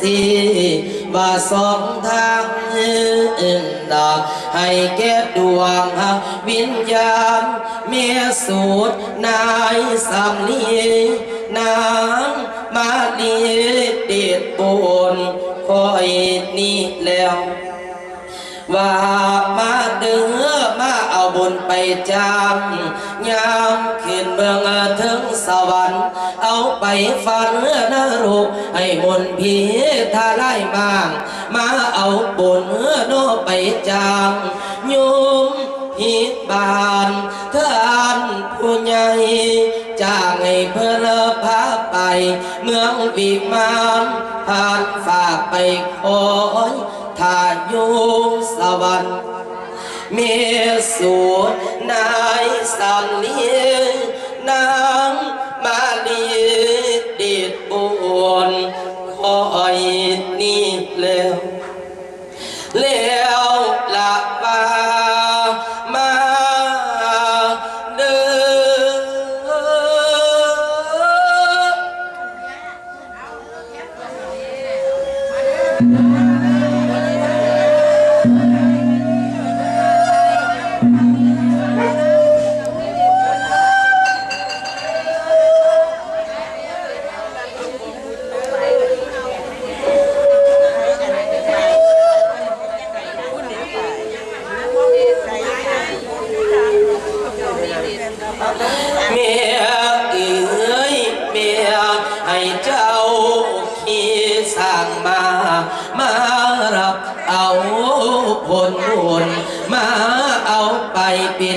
สีว่าสองทางดอกให้แก่ดวงวิญญาณเมียสูตรนายสำลีนางมาลีเดชบุญคอยนี่แล้ว ว่ามาเดือมาเอาบุญไปจำยามขึ้นเมืองถึงสวรรค์ ไปฝันนรกให้มนผีทาไล่มาง มาเอาบุญโนไปจำโยมพิบานท่านผู้ใหญ่จ้างให้เพื่อพาไป เมืองวิมานผ่านฝากไปคอยถ้าอยู่สวรรค์เมีสูนายสันเลีย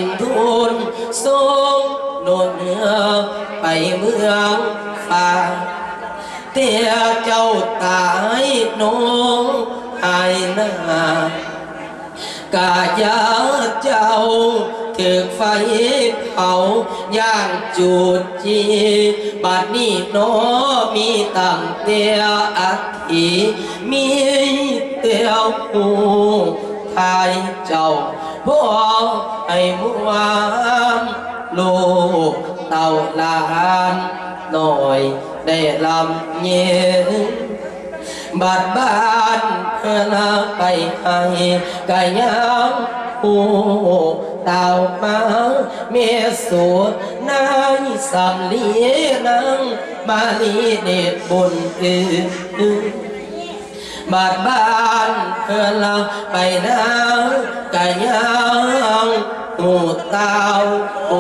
เป็นทุนส่งโนนเนื้อไปเมืองฟ้าเตียเจ้าตายนงหายหน้ากายาเจ้าถึกไฟเผาย่างจูดจีบัดนี้น้อมีตั้งเตียอัฐิมีเตียวหูทายเจ้า พ่อไอ้มวามลูกเต่าลานหน่อยได้ลำเย็นบัดบ้านเพื่อนไปให้กายยังผู้ดามาเมียสูตรนายสำลีนังมาลีเดชบุญอือ บาดบ้านเพื่อนเราไปนาไก่ย่างหมูเตาโอ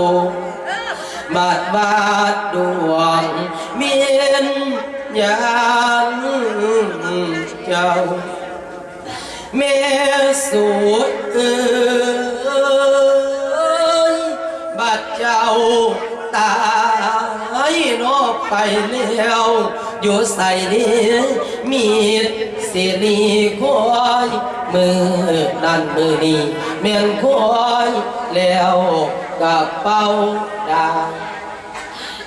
บาดบาดดวงเมียนยานเจ้าเมสูดเอ้ยบัดเจ้าตายนอไปแล้ว อยู่ใส่ดีมีดสิรีคอยมือนั่นมือนี้เมียนคอยแล้วกับเป้าดา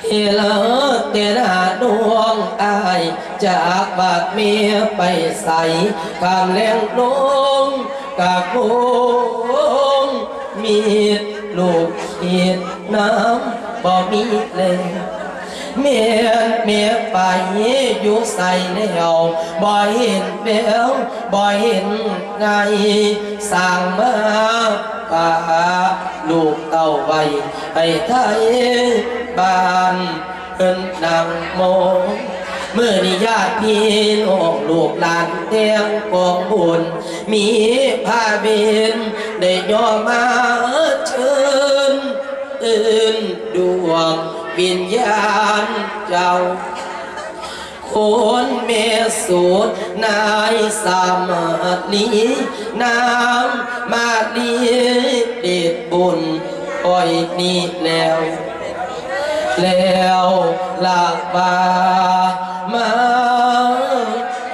เฮลเตนาดวงอายจากบาดเมียไปใส่กามแรงลงกะโกงมีดลูกเขีดน้ำบ่มีเลย เมียนเมียไปอยู่ใส่แล้วบ่เห็นเบลบ่เห็นไงสั่งมาป่าลูกเต้าไว้ให้ไทยบ้านเพิ่นนางโมเมื่อนิญาติพี่น้องลูกหลานเตียงกองบุญมีผ้าเบนได้ย่อมาเชิญอื่นดวง วิญญาณเจ้าคนเมสูตรนายสามาลีนางมาลีเดชบุญปล่อยนี้แล้ว แล้วลาบามา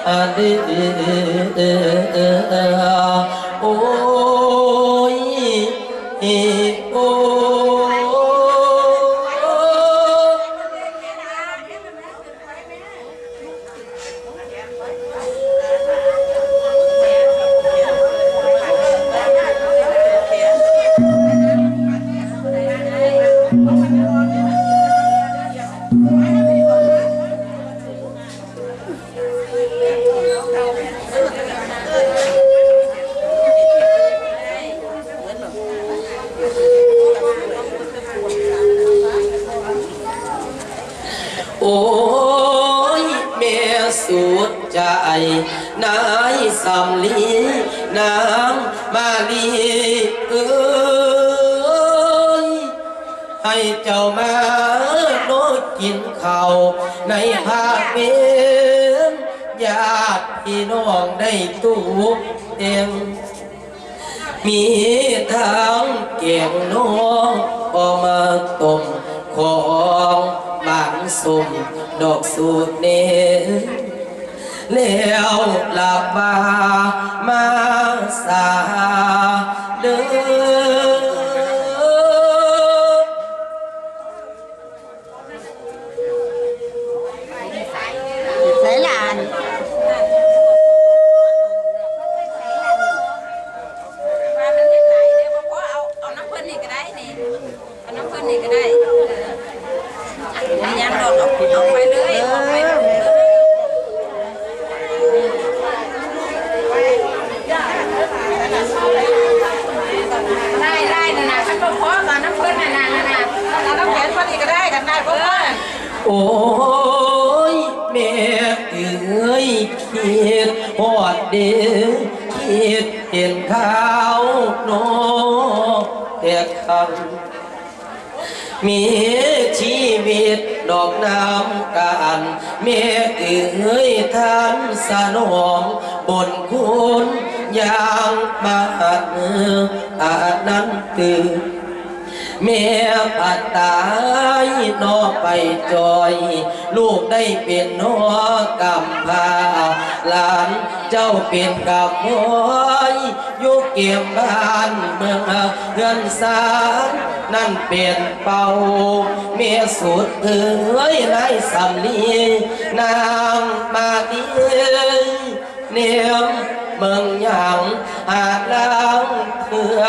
อันเดโอ้ โอ้ยเมสุดใจ นายสำลีนางมาลีเอ้ยให้เจ้ามาโนกินข้าวในภาคเมนญาติพี่น้องได้ตู้เต็มมีทั้งเกียงน้องออกมาต้มขอ สมดอกสูตรเนแล้วหลับามาสาเด้อ เห็นข้าวโนเด็กคำมีชีวิตดอกน้ำกันเมฆเอ้ยท่านสนองบนคุณยางมาเอออานั้นตื่น แม่ปัดตายนอไปจอย ลูกได้เป็นนอกำพาหลานเจ้าเป็นกับพ่อยยุกเกี่ยมบ้านเมืองเงินสารนั่นเป็นเป่าเมียสุดเอ้ยนายสำลีนางมาดีเนียมเมืองหยังหาดล้าง เมื่อ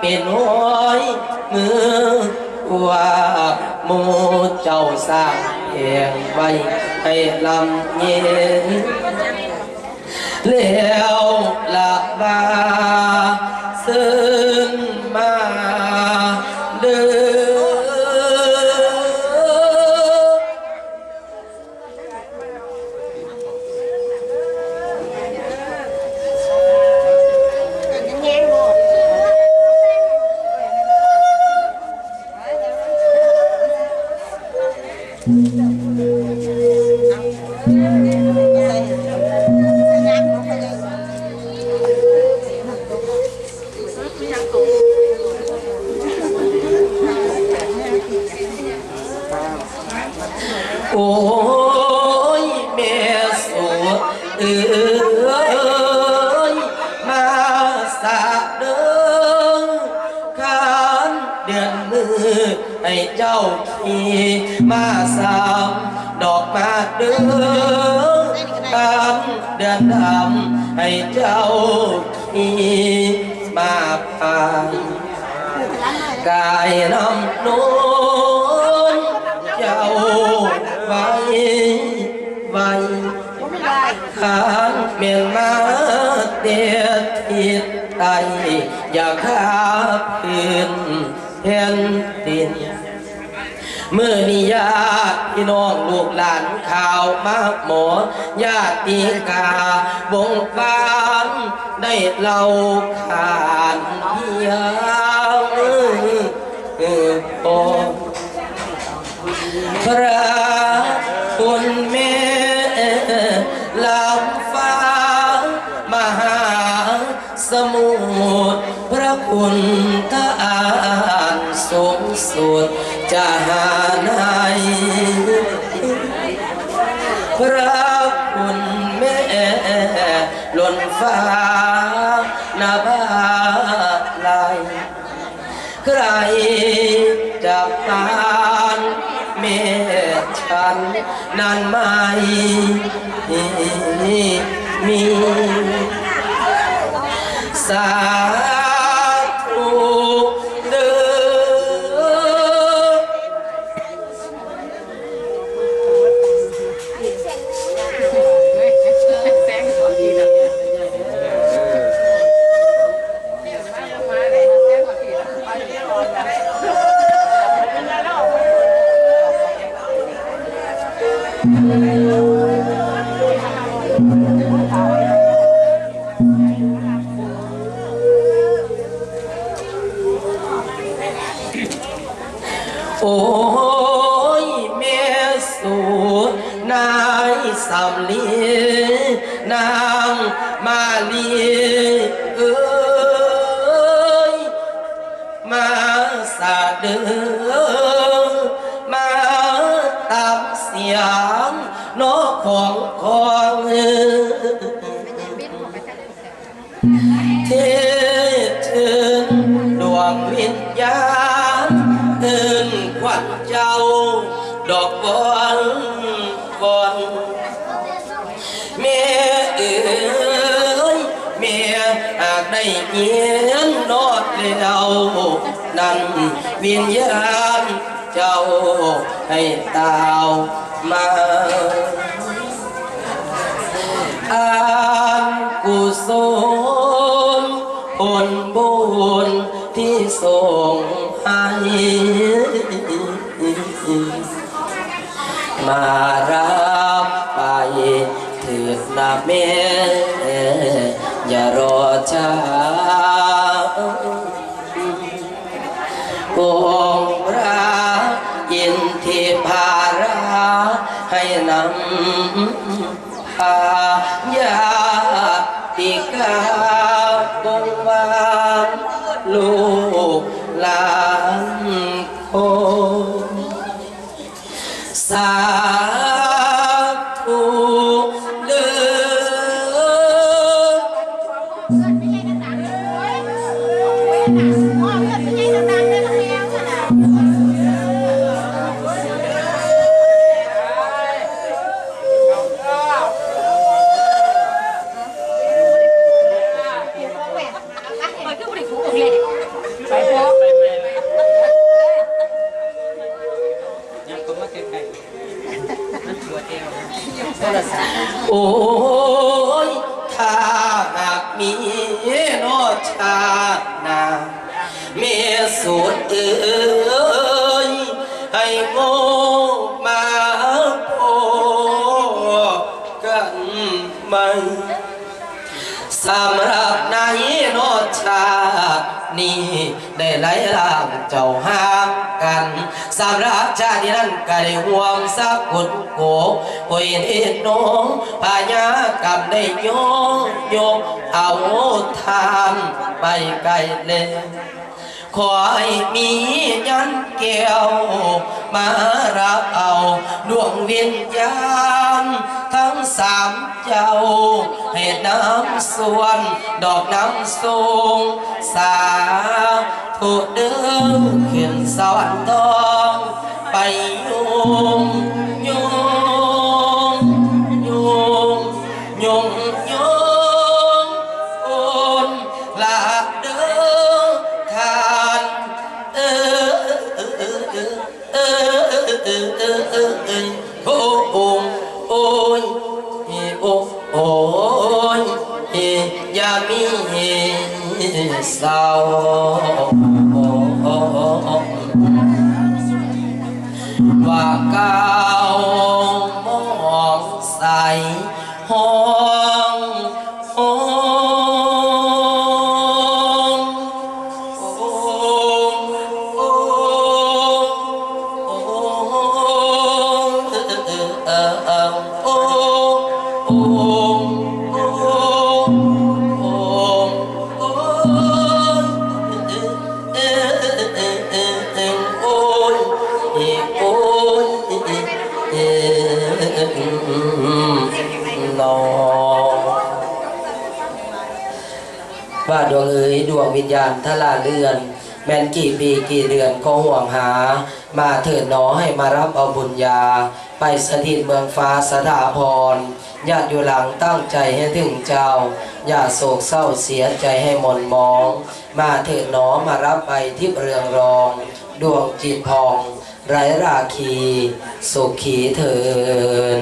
เป็นห้อยมือว่ามูเจ้าสร้างแห่งไว้ให้ลำเย็นแล้วละบา โอ้ยแม่สวดเอ้ยมาสาเดินขานเดือนมือให้เจ้าขี่มาสามดอกมาเดินขานเดือนดำให้เจ้าขี่มาพายกายน้ำนวลเจ้า ไว้ไว้ข้านเมียนมาเตียทิดไตอย่าข้าพื้นแผ่นดินเมื่อนิญาติพี่น้องลูกหลานข่าวมาหมอญาติกาวงฟานได้เล่าขานเพียงเออโอพระ สูงสุดจะหาไหนพระคุณแม่ล้นฟ้านาบาไหลใครจะปานแม่ฉันนั้นไม่มีสา โอ้ยเมสูนายสามลีนางมาลีเอ้ยมาสาดือมาตามเสียงนกของของเทเชิญดวงวิญญาณ ได้เงียนนอดแล้วนั่นวิญญาณเจ้าให้ตาวมาอานกุศลผลบุญที่ส่งให้ำอายาติกาบงวางลูกหลานคน สำหรับนายโนชานี้ได้ไหลล่างเจ้าห้ากันสำหรับชาตินั้นก็ได้ห่วงสักกุดโกโอยเอ็นน้องพญากรรมได้โยงโยกเอาทานไปไกลเลยขอให้มียันแก้วมารับเอาดวงวิญญาณ ทั้งสามเจ้า ให้น้ำส่วน ดอกน้ำสูง สาธุเดือเขียนสวรรค์ทอง ไปยุ่ง ว่าดวงเอ๋ยดวงวิญญาณทลาเลือน แม่นกี่ปีกี่เดือนก็ห่วงหา มาเถิดหนอให้มารับเอาบุญญา ไปสถิตเมืองฟ้าสถาพรญาติอยู่หลังตั้งใจให้ถึงเจ้า อย่าโศกเศร้าเสียใจให้หมนมอง มาเถิดหนอมารับไปที่เรืองรอง ดวงจิตพอง ไร้ราคี สุขีเถิน